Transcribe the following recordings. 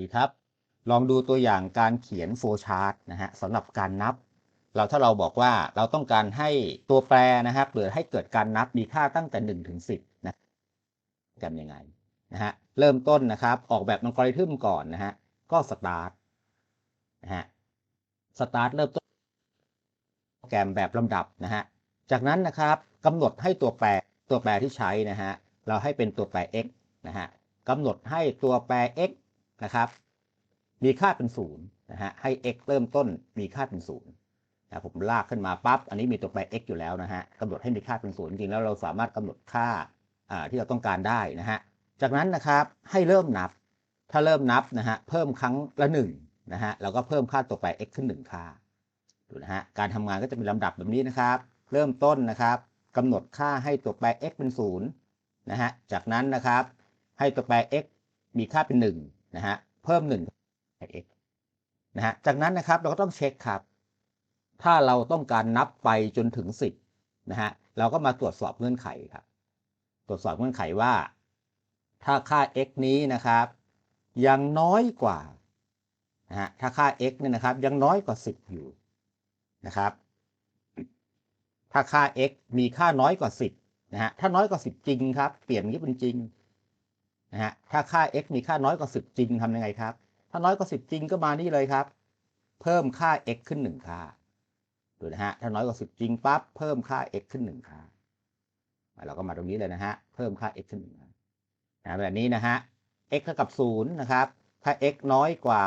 ดีครับ ลองดูตัวอย่างการเขียนโฟชาร์ตนะฮะสำหรับการนับ เราถ้าเราบอกว่าเราต้องการให้ตัวแปรนะครับหรือให้เกิดการนับมีค่าตั้งแต่1ถึง10นะกันยังไงนะฮะเริ่มต้นนะครับออกแบบอัลกอริทึมก่อนนะฮะก็สตาร์ทนะฮะสตาร์ทเริ่มต้นโปรแกรมแบบลำดับนะฮะจากนั้นนะครับกำหนดให้ตัวแปรตัวแปรที่ใช้นะฮะเราให้เป็นตัวแปร x นะฮะกำหนดให้ตัวแปร x นะครับ มีค่าเป็นศูนย์นะฮะให้ x เริ่มต้นมีค่าเป็นศูนย์นะผมลากขึ้นมาปั๊บอันนี้มีตัวแปร x อยู่แล้วนะฮะกำหนดให้มีค่าเป็นศูนย์จริงแล้วเราสามารถกำหนดค่าที่เราต้องการได้นะฮะจากนั้นนะครับให้เริ่มนับ ถ้าเริ่มนับนะฮะเพิ่มครั้งละหนึ่งนะฮะเราก็เพิ่มค่าตัวแปร x ขึ้นหนึ่งค่าดูนะฮะการทำงานก็จะเป็นลำดับแบบนี้นะครับ เริ่มต้นนะครับกำหนดค่าให้ตัวแปร x เป็นศูนย์นะฮะจากนั้นนะครับ ให้ตัวแปร x มีค่าเป็น 1 นะฮะเพิ่ม1 x นะฮะจากนั้นนะครับเราก็ต้องเช็คครับ ถ้าเราต้องการนับไปจนถึง 10นะฮะเราก็มาตรวจสอบเงื่อนไขครับ ตรวจสอบเงื่อนไขว่า ถ้าค่า x นี้นะครับ ยังน้อยกว่านะฮะถ้าค่า x เนี่ยนะครับ ยังน้อยกว่า 10 อยู่นะครับ ถ้าค่า x มีค่าน้อยกว่า 10นะฮะถ้าน้อยกว่า 10 จริงครับ เปลี่ยนนี้เป็นจริง นะฮะถ้าค่า x มีค่าน้อยกว่า 10 จริงทำยังไงครับ ถ้าน้อยกว่า 10 จริงก็มานี่เลยครับ เพิ่มค่า x ขึ้น 1 ค่าดูนะฮะถ้าน้อยกว่า 10 จริงปั๊บเพิ่มค่า x ขึ้น 1 ค่าเราก็มาตรงนี้เลยนะฮะเพิ่มค่า x ขึ้น1ค่านะแบบนี้นะฮะ x เท่ากับ 0 นะครับ ถ้า x น้อยกว่า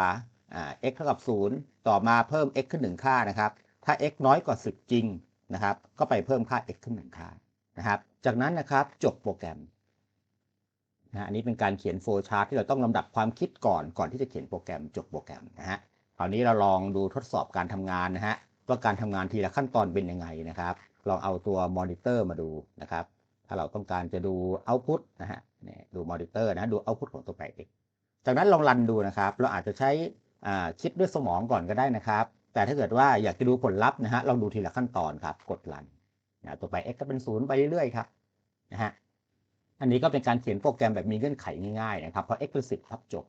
อ่า x เท่ากับ 0 ต่อมาเพิ่ม x ขึ้น 1 ค่านะครับ ถ้า x น้อยกว่า 10 จริงนะครับ ก็ไปเพิ่มค่า x ขึ้น 1 ค่านะครับ จากนั้นนะครับจบโปรแกรม นะอันนี้เป็นการเขียนโฟล์ชาร์ตที่เราต้องลำดับความคิดก่อนก่อนที่จะเขียนโปรแกรมจบโปรแกรมนะฮะคราวนี้เราลองดูทดสอบการทำงานนะฮะว่าการทำงานทีละขั้นตอนเป็นยังไงนะครับลองเอาตัวมอนิเตอร์มาดูนะครับ ถ้าเราต้องการจะดูเอาพุตนะฮะเนี่ยดูมอนิเตอร์นะดูเอาพุตของตัวแปร x จากนั้นลองรันดูนะครับ เราอาจจะใช้อ่าคิดด้วยสมองก่อนก็ได้นะครับ แต่ถ้าเกิดว่าอยากจะดูผลลัพธ์นะฮะลองดูทีละขั้นตอนครับ กดรันนะตัวแป x ก็เป็นศูนย์ไปเรื่อยๆครับนะฮะ อันนี้ก็เป็นการเขียนโปรแกรมแบบมีเงื่อนไขง่ายๆนะครับเพราะ x เป็นสิบทับจบ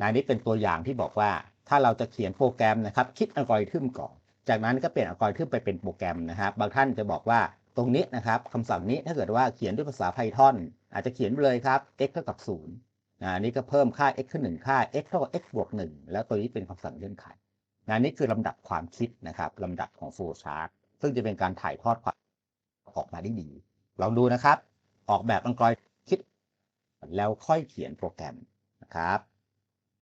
นะนี้เป็นตัวอย่างที่บอกว่าถ้าเราจะเขียนโปรแกรมนะครับคิดอัลกอริทึมก่อน จากนั้นก็เปลี่ยนอัลกอริทึมไปเป็นโปรแกรมนะครับ บางท่านจะบอกว่าตรงนี้นะครับคำสั่งนี้ถ้าเกิดว่าเขียนด้วยภาษา Python อาจจะเขียนไปเลยครับ x เท่ากับ0นะนี้ก็เพิ่มค่า x ขึ้น1ค่า x เท่ากับ x บวก1แล้วตัวนี้เป็นคำสั่งเงื่อนไขนะนี่คือลำดับความคิดนะครับลำดับของ flow chart ซึ่งจะเป็นการถ่ายทอดความออกมาได้ดีลองดูนะครับ ออกแบบอังกอริทึมคิด แล้วค่อยเขียนโปรแกรมนะครับ